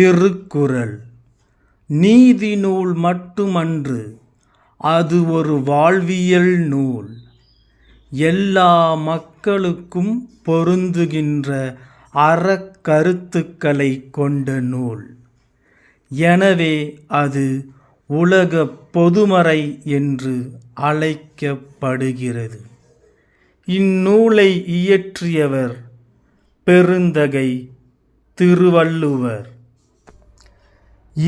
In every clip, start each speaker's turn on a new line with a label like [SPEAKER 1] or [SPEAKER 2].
[SPEAKER 1] திருக்குறள் நீதி நூல் மட்டுமன்று அது ஒரு வாழ்வியல் நூல் எல்லா மக்களுக்கும் பொருந்துகின்ற அறக்கருத்துக்களை கொண்ட நூல் எனவே அது உலக பொதுமறை என்று அழைக்கப்படுகிறது இந்நூலை இயற்றியவர் பெருந்தகை திருவள்ளுவர்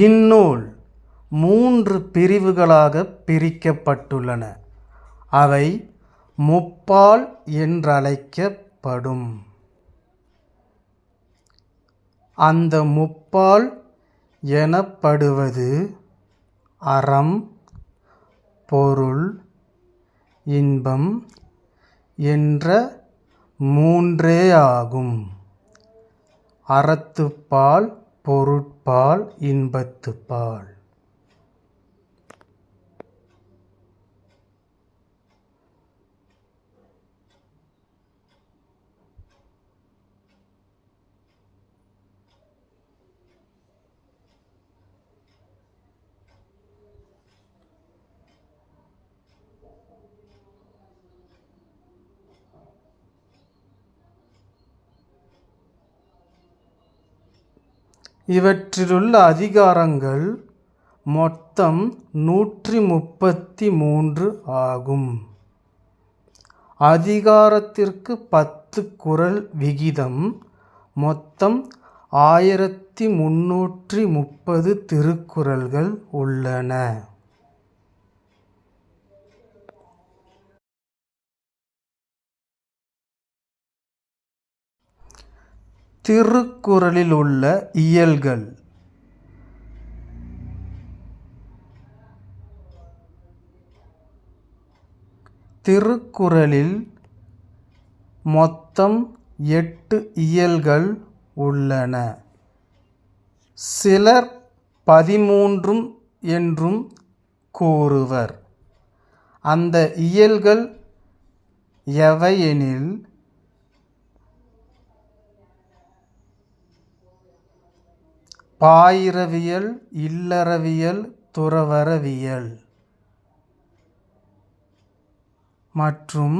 [SPEAKER 1] இந்நூல் மூன்று பிரிவுகளாக பிரிக்கப்பட்டுள்ளன அவை முப்பால் என்றழைக்கப்படும் அந்த முப்பால் எனப்படுவது அறம் பொருள் இன்பம் என்ற மூன்றே ஆகும் அறத்துப்பால் பொருட் பால் இன்பத்து பால் இவற்றிலுள்ள அதிகாரங்கள் மொத்தம் நூற்றி முப்பத்தி மூன்று ஆகும் அதிகாரத்திற்கு பத்து குரல் விகிதம் மொத்தம் ஆயிரத்தி முன்னூற்றி முப்பது திருக்குறள்கள் உள்ளன திருக்குறளில் உள்ள இயல்கள் திருக்குறளில் மொத்தம் எட்டு இயல்கள் உள்ளன சிலர் பதிமூன்றும் என்றும் கூறுவர் அந்த இயல்கள் எவையெனில் பாயிரவியல் இல்லறவியல் துறவறவியல் மற்றும்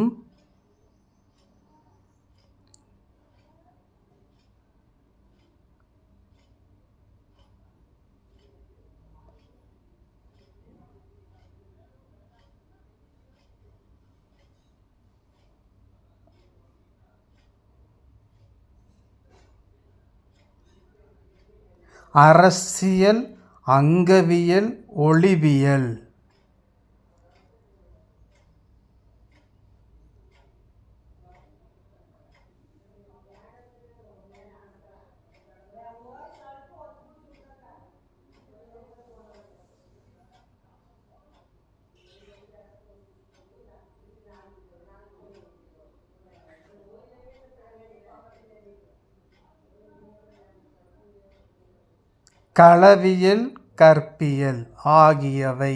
[SPEAKER 1] அரசியல் அங்கவியல் ஒளிவியல் களவியல் கற்பியல் ஆகியவை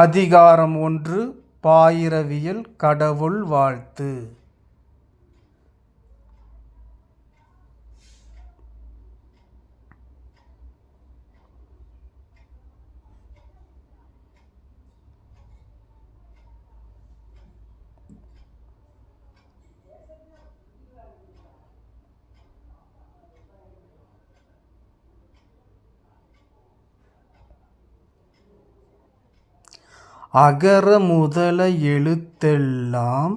[SPEAKER 1] அதிகாரம் ஒன்று பாயிரவியல் கடவுள் வாழ்த்து அகர முதல எழுத்தெல்லாம்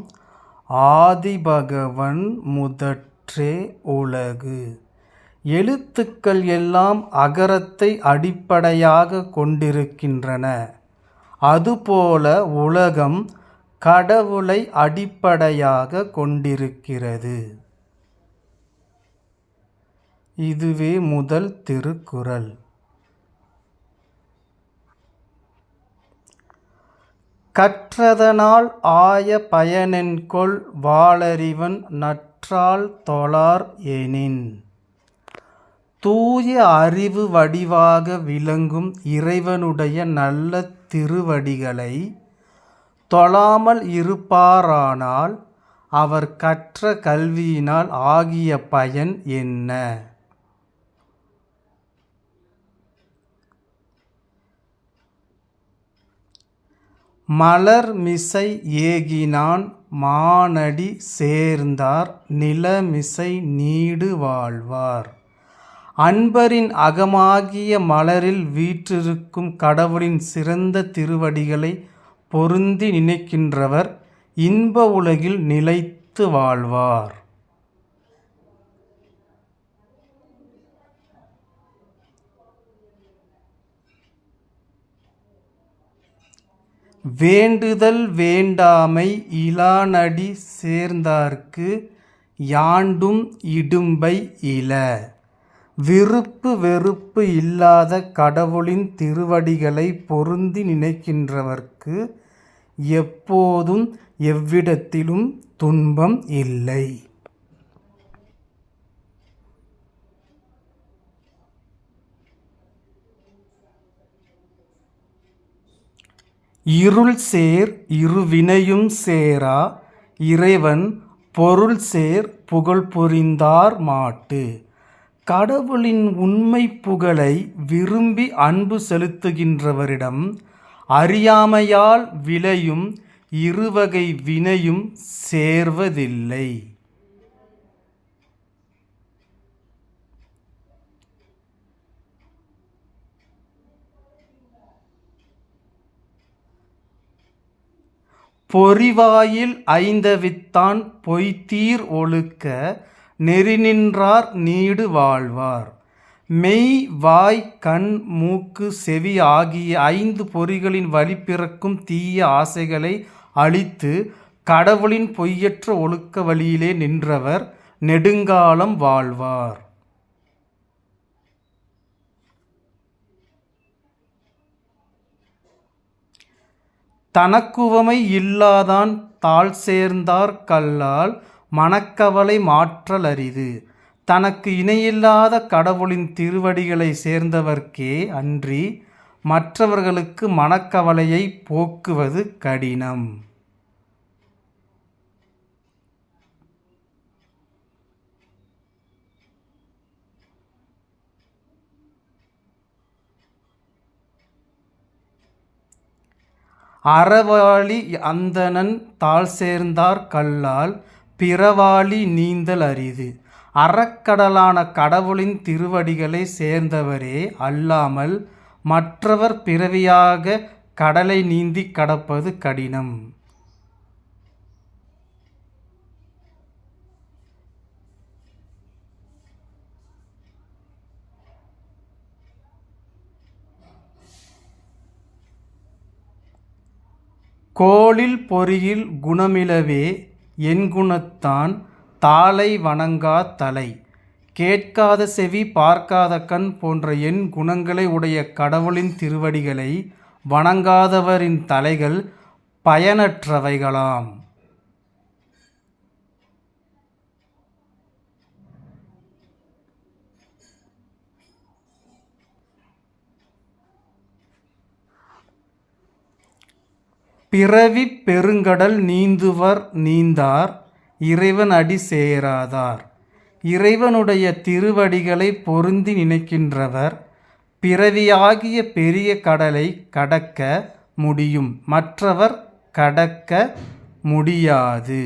[SPEAKER 1] ஆதிபகவன் முதற்றே உலகு எழுத்துக்கள் எல்லாம் அகரத்தை அடிப்படையாக கொண்டிருக்கின்றன அதுபோல உலகம் கடவுளை அடிப்படையாக கொண்டிருக்கிறது இதுவே முதல் திருக்குறள் கற்றதனால் ஆய பயனென்கொள் வாளறிவன் நற்றால் தொழார் எனின் தூய அறிவு வடிவாக விளங்கும் இறைவனுடைய நல்ல திருவடிகளை தொழாமல் இருப்பாரானால் அவர் கற்ற கல்வியினால் ஆகிய பயன் என்ன மலர்மிசை ஏகினான் மானடி சேர்ந்தார் நிலமிசை நீடு வாழ்வார் அன்பரின் அகமாகிய மலரில் வீற்றிருக்கும் கடவுளின் சிறந்த திருவடிகளை பொருந்தி நினைக்கின்றவர் இன்ப உலகில் நிலைத்து வாழ்வார் வேண்டுதல் வேண்டாமை இலானடி சேர்ந்தார்க்கு யாண்டும் இடும்பை இல விருப்பு வெறுப்பு இல்லாத கடவுளின் திருவடிகளை பொருந்தி நினைக்கின்றவர்க்கு எப்போதும் எவ்விடத்திலும் துன்பம் இல்லை இருள் சேர் இருவினையும் சேரா இறைவன் பொருள் சேர் புகழ் புரிந்தார் மாட்டு கடவுளின் உண்மை புகழை விரும்பி அன்பு செலுத்துகின்றவரிடம் அறியாமையால் விளையும் இருவகை வினையும் சேர்வதில்லை பொறிவாயில் ஐந்தவித்தான் பொய்த்தீர் ஒழுக்க நெறிநின்றார் நீடு வாழ்வார் மெய் வாய் கண் மூக்கு செவி ஆகிய ஐந்து பொறிகளின் வழிபிறக்கும் தீய ஆசைகளை அழித்து கடவுளின் பொய்யற்ற ஒழுக்க வழியிலே நின்றவர் நெடுங்காலம் வாழ்வார் தனக்குவமை இல்லாதான் தாழ் சேர்ந்தார் கல்லால் மனக்கவலை மாற்றல் அரிது தனக்கு இணையில்லாத கடவுளின் திருவடிகளை சேர்ந்தவர்க்கே அன்றி மற்றவர்களுக்கு மனக்கவலையை போக்குவது கடினம் அறவாளி அந்தணன் தாழ் சேர்ந்தார் கல்லால் பிறவாளி நீந்தல் அரிது அறக்கடலான கடவுளின் திருவடிகளை சேர்ந்தவரே அல்லாமல் மற்றவர் பிறவியாக கடலை நீந்தி கடப்பது கடினம் கோளில் பொறியில் குணமிலவே என்குணத்தான் தாளை வணங்கா தலை கேட்காத செவி பார்க்காத கண் போன்ற என் குணங்களை உடைய கடவுளின் திருவடிகளை வணங்காதவரின் தலைகள் பயனற்றவைகளாம் பிறவிப் பெருங்கடல் நீந்துவர் நீந்தார் இறைவன் அடி சேராதார் இறைவனுடைய திருவடிகளை பொருந்தி நினைக்கின்றவர் பிறவியாகிய பெரிய கடலை கடக்க முடியும் மற்றவர் கடக்க முடியாது